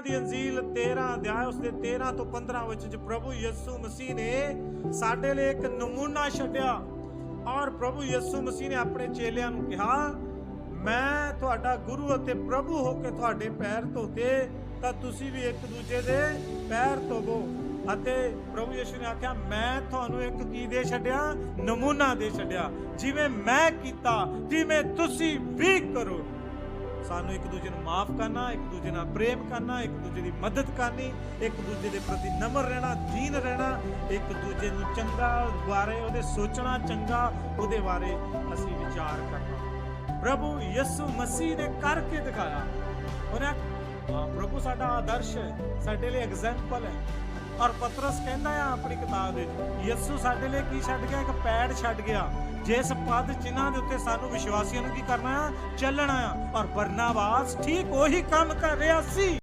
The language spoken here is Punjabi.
ਯੋਹਨਾ ਦੀ ਅੰਜੀਲ 13 ਅਧਿਆਇ ਉਸ ਦੇ 13 ਤੋਂ 15 ਵਿੱਚ ਚ ਪ੍ਰਭੂ ਯਿਸੂ ਮਸੀਹ ਨੇ ਸਾਡੇ ਲਈ ਇੱਕ ਨਮੂਨਾ ਛੱਡਿਆ ਔਰ ਪ੍ਰਭੂ ਯਿਸੂ ਮਸੀਹ ਨੇ ਆਪਣੇ ਚੇਲਿਆਂ ਨੂੰ ਕਿਹਾ, ਮੈਂ ਤੁਹਾਡਾ ਗੁਰੂ ਅਤੇ ਪ੍ਰਭੂ ਹੋ ਕੇ ਤੁਹਾਡੇ ਪੈਰ ਧੋਤੇ, ਤਾਂ ਤੁਸੀਂ ਵੀ ਇੱਕ ਦੂਜੇ ਦੇ ਪੈਰ ਧੋਵੋ। ਅਤੇ ਪ੍ਰਭੂ ਯਿਸੂ ਨੇ ਆਖਿਆ, ਮੈਂ ਤੁਹਾਨੂੰ ਇੱਕ ਕੀ ਦੇ ਛੱਡਿਆ? ਨਮੂਨਾ ਦੇ ਛੱਡਿਆ। ਜਿਵੇਂ ਮੈਂ ਕੀਤਾ, ਜਿਵੇਂ ਤੁਸੀਂ ਵੀ ਕਰੋ। ਸਾਨੂੰ ਇੱਕ ਦੂਜੇ ਨੂੰ ਮਾਫ ਕਰਨਾ, ਇੱਕ ਦੂਜੇ ਨਾਲ ਪ੍ਰੇਮ ਕਰਨਾ, ਇੱਕ ਦੂਜੇ ਦੀ ਮਦਦ ਕਰਨੀ, ਇੱਕ ਦੂਜੇ ਦੇ ਪ੍ਰਤੀ ਨਮਰ ਰਹਿਣਾ ਦੀਨ ਰਹਿਣਾ, ਇੱਕ ਦੂਜੇ ਨੂੰ ਚੰਗਾ ਬਾਰੇ ਉਹਦੇ ਸੋਚਣਾ ਚੰਗਾ, ਉਹਦੇ ਬਾਰੇ ਅਸੀਂ ਵਿਚਾਰ ਕਰਨਾ। ਪ੍ਰਭੂ ਯਿਸੂ ਮਸੀਹ ਨੇ ਕਰਕੇ ਦਿਖਾਇਆ। ਉਹਨੇ ਪ੍ਰਭੂ ਸਾਡਾ ਆਦਰਸ਼ ਹੈ, ਸਾਡੇ ਲਈ ਐਗਜੈਂਪਲ ਹੈ। ਔਰ ਪਤਰਸ ਕਹਿੰਦਾ ਆ ਆਪਣੀ ਕਿਤਾਬ ਵਿੱਚ, ਯਿਸੂ ਸਾਡੇ ਲਈ ਕੀ ਛੱਡ ਗਿਆ? ਇੱਕ ਪੈੜ ਛੱਡ ਗਿਆ। ਜਿਸ ਪਦ ਜਿਨ੍ਹਾਂ ਦੇ ਉੱਤੇ ਸਾਨੂੰ ਵਿਸ਼ਵਾਸੀਆਂ ਨੂੰ ਕੀ ਕਰਨਾ ਆ? ਚੱਲਣਾ ਆ। ਔਰ ਬਰਨਾਬਾਸ ਠੀਕ ਉਹੀ ਕੰਮ ਕਰ ਰਿਹਾ ਸੀ।